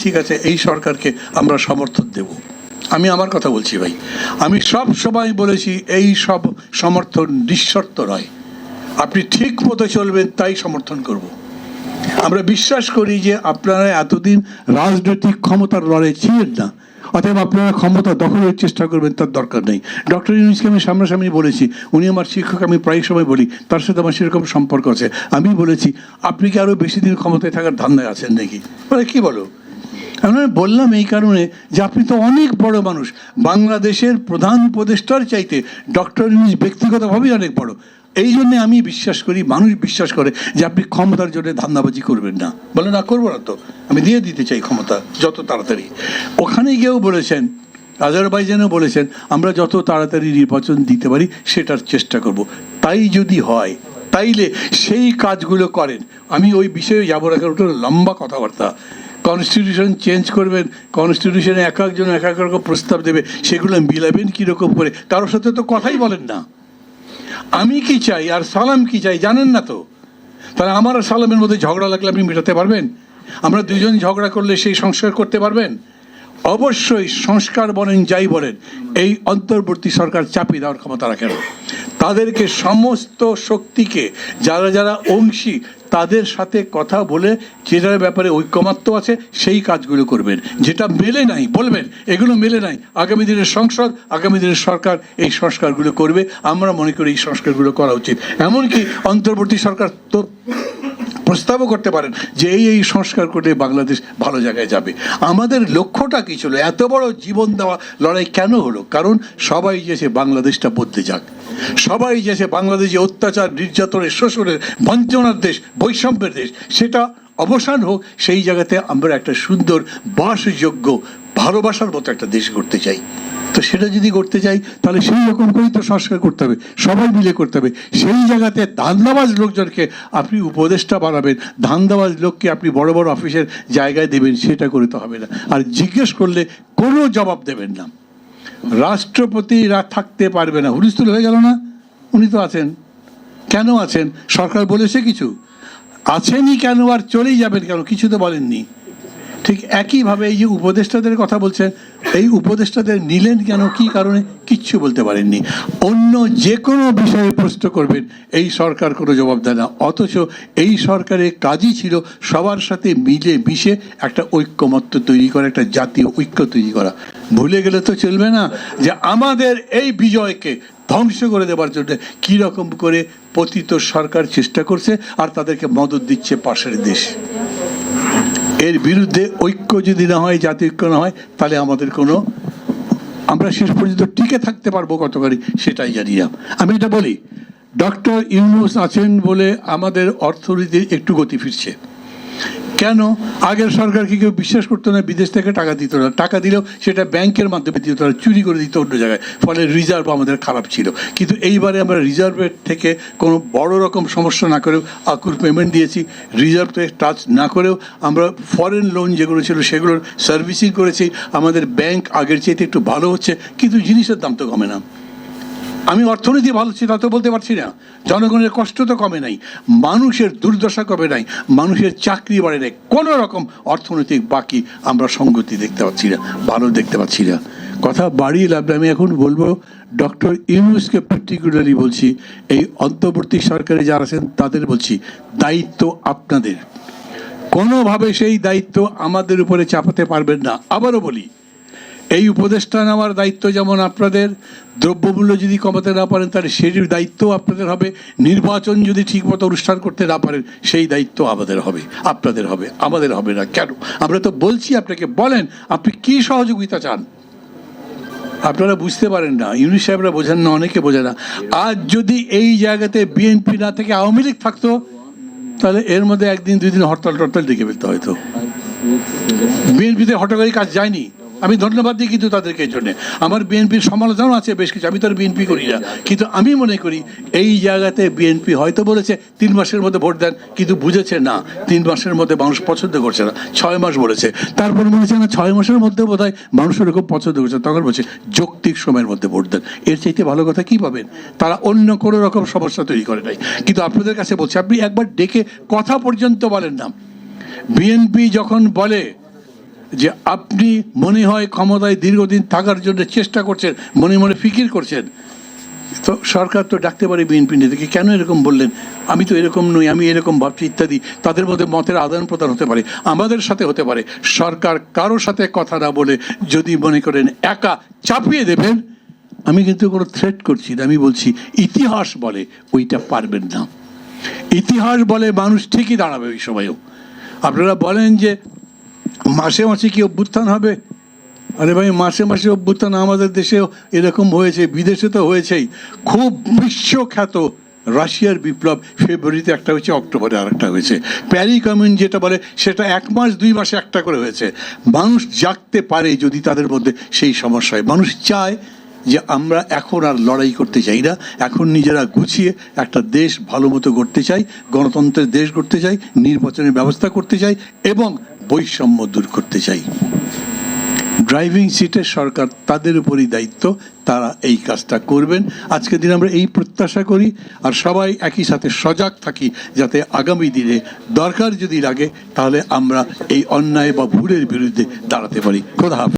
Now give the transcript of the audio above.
ঠিক আছে, এই সরকারকে আমরা সমর্থন দেব। আমি আমার কথা বলছি ভাই। আমি সব সময় বলেছি, এই সব সমর্থন নিঃশর্ত নয়। আপনি ঠিক মতো চলবেন, তাই সমর্থন করব। আমরা বিশ্বাস করি যে আপনারা এতদিন রাজনৈতিক ক্ষমতার লড়াই ছিলেন না, অতএব আপনারা ক্ষমতা দখলের চেষ্টা করবেন, তার দরকার নেই। ডক্টর ইউনুসকে আমি সামনাসামনি বলেছি, উনি আমার শিক্ষক, আমি প্রায় সময় বলি, তার সাথে আমার সেরকম সম্পর্ক আছে। আমি বলেছি, আপনি কি আরও বেশি দিন ক্ষমতায় থাকার ধান্দায় আছেন নাকি? বলে, কি বলো? আমি বললাম এই কারণে যে আপনি তো অনেক বড় মানুষ। বাংলাদেশের প্রধান উপদেষ্টার চাইতে ডক্টর ইউনুস ব্যক্তিগতভাবেই অনেক বড়। এই জন্যে আমি বিশ্বাস করি, মানুষ বিশ্বাস করে যে আপনি ক্ষমতার জন্য ধান্দাবাজি করবেন না। বলে, না, করব না তো। আমি দিয়ে দিতে চাই ক্ষমতা, যত তাড়াতাড়ি। ওখানে গিয়েও বলেছেন, আজারবাইজানও বলেছেন, আমরা যত তাড়াতাড়ি নির্বাচন দিতে পারি, সেটার চেষ্টা করব। তাই যদি হয়, তাইলে সেই কাজগুলো করেন। আমি ওই বিষয়ে যাব কারণ ওটা লম্বা কথাবার্তা। কনস্টিটিউশন চেঞ্জ করবেন কনস্টিটিউশনে এক একজন এক এক রকম প্রস্তাব দেবে, সেগুলো মিলাবেন কীরকম করে? কারোর সাথে তো কথাই বলেন না। আমি কি চাই আর সালাম কি চাই জানেন না তো? তাহলে আমার আর সালামের মধ্যে ঝগড়া লাগলে আপনি মেটাতে পারবেন? আমরা দুজন ঝগড়া করলে সেই সংস্কার করতে পারবেন? অবশ্যই সংস্কার বলেন, যাই বলেন, এই অন্তর্বর্তী সরকার চাপিয়ে দেওয়ার ক্ষমতা রাখে না তাদেরকে সমস্ত শক্তিকে, যারা যারা অংশী তাদের সাথে কথা বলে যেটার ব্যাপারে ঐক্যমাত্য আছে, সেই কাজগুলো করবেন। যেটা মেলে নাই, বলবেন, এগুলো মেলে নাই। আগামী দিনের সংসদ, আগামী দিনের সরকার এই সংস্কারগুলো করবে। আমরা মনে করি এই সংস্কারগুলো করা উচিত। এমনকি অন্তর্বর্তী সরকার তো প্রস্তাবও করতে পারেন যে এই এই সংস্কার করলে বাংলাদেশ ভালো জায়গায় যাবে। আমাদের লক্ষ্যটা কী ছিল? এত বড় জীবন দেওয়া লড়াই কেন হলো? কারণ সবাই যেছে বাংলাদেশটা বদলে যাক, সবাই যেছে বাংলাদেশে অত্যাচার, নির্যাতনের, শোষণের, বঞ্চনার দেশ, বৈষম্যের দেশ, সেটা অবসান হোক, সেই জায়গাতে আমরা একটা সুন্দর বাসযোগ্য ভালোবাসার মতো একটা দেশ করতে চাই। তো সেটা যদি করতে চাই, তাহলে সেই রকম করেই তো সংস্কার করতে হবে। সবাই মিলে করতে হবে। সেই জায়গাতে ধান্দাবাজ লোকজনকে আপনি উপদেষ্টা বানাবেন, ধান্দাবাজ লোককে আপনি বড় বড় অফিসের জায়গায় দেবেন, সেটা করতে হবে না। আর জিজ্ঞেস করলে কোনো জবাব দেবেন না। রাষ্ট্রপতিরা থাকতে পারবে না। হুলস্থুল হয়ে গেল না? উনি তো আছেন। কেন আছেন? সরকার বলেছে কিছু। আছেনই কেন? আর চলেই যাবেন কেন? কিছু তো বলেননি। ঠিক একইভাবে এই যে উপদেষ্টাদের কথা বলছেন এই উপদেষ্টাদের নিলেন কেন? কি কারণে? কিচ্ছু বলতে পারেননি। অন্য যে কোনো বিষয়ে প্রশ্ন করবেন, এই সরকার কোনো জবাব দেয় না। অথচ এই সরকারের কাজই ছিল সবার সাথে মিলে মিশে একটা ঐক্যমত্য তৈরি করা, একটা জাতীয় ঐক্য তৈরি করা। ভুলে গেলে তো চলবে না যে আমাদের এই বিজয়কে ধ্বংস করে দেবার জন্য কী রকম করে পতিত সরকার চেষ্টা করছে আর তাদেরকে মদত দিচ্ছে পাশের দেশ। এর বিরুদ্ধে ঐক্য যদি না হয় জাতি ঐক্য না হয়, তাহলে আমাদের কোনো আমরা শেষ পর্যন্ত টিকে থাকতে পারব কতখানি, সেটাই জানি না। আমি এটা বলি, ডক্টর ইউনুস আছেন বলে আমাদের অর্থনীতির একটু গতি ফিরছে। কেন? আগের সরকারকে কেউ বিশ্বাস করতো না বিদেশ থেকে টাকা দিত না? টাকা দিলেও সেটা ব্যাংকের মাধ্যমে দিত না চুরি করে দিত অন্য জায়গায়। ফলে রিজার্ভ আমাদের খারাপ ছিল। কিন্তু এইবারে আমরা রিজার্ভের থেকে কোনো বড় রকম সমস্যা না করেও আকুর পেমেন্ট দিয়েছি। রিজার্ভ টাচ না করেও আমরা ফরেন লোন যেগুলো ছিল সেগুলোর সার্ভিসিং করেছি। আমাদের ব্যাংক আগের চাইতে একটু ভালো হচ্ছে, কিন্তু জিনিসের দাম তো কমে না। আমি অর্থনীতি ভালো ছিল তা বলতে পারছি না। জনগণের কষ্ট তো কমে নাই, মানুষের দুর্দশা কমে নাই, মানুষের চাকরি বাড়ে নাই। কোনো রকম অর্থনৈতিক বাকি আমরা সঙ্গতি দেখতে পাচ্ছি না, ভালো দেখতে পাচ্ছি না। কথা বাড়িয়ে লাভ আমি এখন বলব, ডক্টর ইউনুসকে পার্টিকুলারলি বলছি, এই অন্তর্বর্তী সরকারে যারা আছেন, তাদের বলছি, দায়িত্ব আপনাদের। কোনোভাবে সেই দায়িত্ব আমাদের উপরে চাপাতে পারবেন না। আবারও বলি এই উপদেষ্টা নেওয়ার দায়িত্ব যেমন আপনাদের, দ্রব্যমূল্য যদি কমাতে না পারেন, তাহলে সেই দায়িত্ব আপনাদের হবে। নির্বাচন যদি ঠিকমতো অনুষ্ঠান করতে না পারেন, সেই দায়িত্ব আমাদের হবে, আপনাদের হবে, আমাদের হবে না। কেন? আমরা তো বলছি আপনাকে, বলেন, আপনি কি সহযোগিতা চান? আপনারা বুঝতে পারেন না ইউনিট সাহেবরা বোঝেন না, অনেকে বোঝে না। আজ যদি এই জায়গাতে বিএনপি না থেকে আওয়ামী লীগ থাকতো, তাহলে এর মধ্যে একদিন, দুই দিন হরতাল টরতাল ডেকে ফেলতে হয়তো। বিএনপিতে হটকারী কাজ যায়নি। আমি ধন্যবাদ দিই কিন্তু তাদেরকে জন্য। আমার বিএনপির সমালোচনাও আছে, বেশ কিছু। আমি তো আর বিএনপি করি না। কিন্তু আমি মনে করি, এই জায়গাতে বিএনপি হয়তো বলেছে, তিন মাসের মধ্যে ভোট দেন, কিন্তু বুঝেছে না, তিন মাসের মধ্যে মানুষ পছন্দ করছে না। ছয় মাস বলেছে। তারপর বলেছে, না, ছয় মাসের মধ্যে বোধ হয় মানুষ এরকম পছন্দ করছে তখন বলছে, যৌক্তিক সময়ের মধ্যে ভোট দেন। এর চাইতে ভালো কথা কি পাবেন? তারা অন্য কোনো রকম সমস্যা তৈরি করে নাই। কিন্তু আপনাদের কাছে বলছে, আপনি একবার ডেকে কথা পর্যন্ত বলেন না। বিএনপি যখন বলে যে আপনি মনে হয় ক্ষমতায় দীর্ঘদিন থাকার জন্য চেষ্টা করছেন, মনে মনে ফিকির করছেন। তো সরকার তো ডাকতে পারে বিএনপি নেতাকে কেন এরকম বললেন? আমি তো এরকম নই, আমি এরকম ভাবছি ইত্যাদি। তাদের মধ্যে মতের আদান প্রদান হতে পারে, আমাদের সাথে হতে পারে। সরকার কারোর সাথে কথা না বলে যদি মনে করেন একা চাপিয়ে দেবেন, আমি কিন্তু কোনো থ্রেট করছি আমি বলছি, ইতিহাস বলে ওইটা পারবেন না। ইতিহাস বলে মানুষ ঠিকই দাঁড়াবে ওই সময়ও। আপনারা বলেন যে মাসে মাসে কি অভ্যুত্থান হবে? আরে ভাই, মাসে মাসে অভ্যুত্থান আমাদের দেশেও এরকম হয়েছে, বিদেশে তো হয়েছেই। খুব বিশ্বখ্যাত রাশিয়ার বিপ্লব, ফেব্রুয়ারিতে একটা হয়েছে, অক্টোবরে আর একটা হয়েছে। প্যারি কমিউন যেটা বলে, সেটা এক মাস, দুই মাসে একটা করে হয়েছে। মানুষ জাগতে পারে যদি তাদের মধ্যে সেই সমস্যা হয়। মানুষ চায় যে আমরা এখন আর লড়াই করতে চাই না। এখন নিজেরা গুছিয়ে একটা দেশ ভালো মতো গড়তে চাই, গণতন্ত্রের দেশ গড়তে চাই, নির্বাচনের ব্যবস্থা করতে চাই এবং বৈষম্য দূর করতে চাই। ড্রাইভিং সিটে সরকার তাদের উপরই দায়িত্ব, তারা এই কাজটা করবেন। আজকের দিন আমরা এই প্রত্যাশা করি আর সবাই একই সাথে সজাগ থাকি যাতে আগামী দিনে দরকার যদি লাগে, তাহলে আমরা এই অন্যায় বা ভুলের বিরুদ্ধে দাঁড়াতে পারি। হাফেজ।